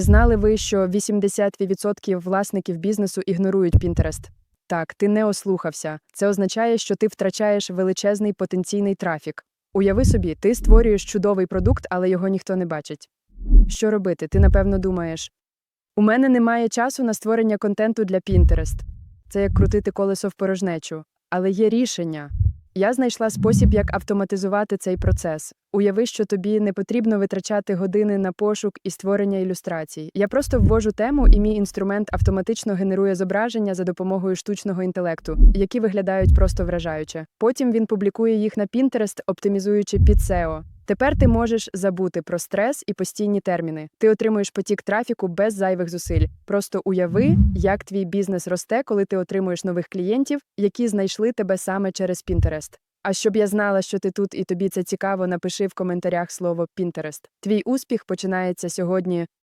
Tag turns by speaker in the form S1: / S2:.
S1: Знали ви, що 80% власників бізнесу ігнорують Pinterest? Так, ти не ослухався. Це означає, що ти втрачаєш величезний потенційний трафік. Уяви собі, ти створюєш чудовий продукт, але його ніхто не бачить. Що робити? Ти напевно думаєш: у мене немає часу на створення контенту для Pinterest. Це як крутити колесо в порожнечу. Але є рішення. Я знайшла спосіб, як автоматизувати цей процес. Уяви, що тобі не потрібно витрачати години на пошук і створення ілюстрацій. Я просто ввожу тему, і мій інструмент автоматично генерує зображення за допомогою штучного інтелекту, які виглядають просто вражаюче. Потім він публікує їх на Pinterest, оптимізуючи під SEO. Тепер ти можеш забути про стрес і постійні терміни. Ти отримуєш потік трафіку без зайвих зусиль. Просто уяви, як твій бізнес росте, коли ти отримуєш нових клієнтів, які знайшли тебе саме через Pinterest. А щоб я знала, що ти тут і тобі це цікаво, напиши в коментарях слово Pinterest. Твій успіх починається сьогодні.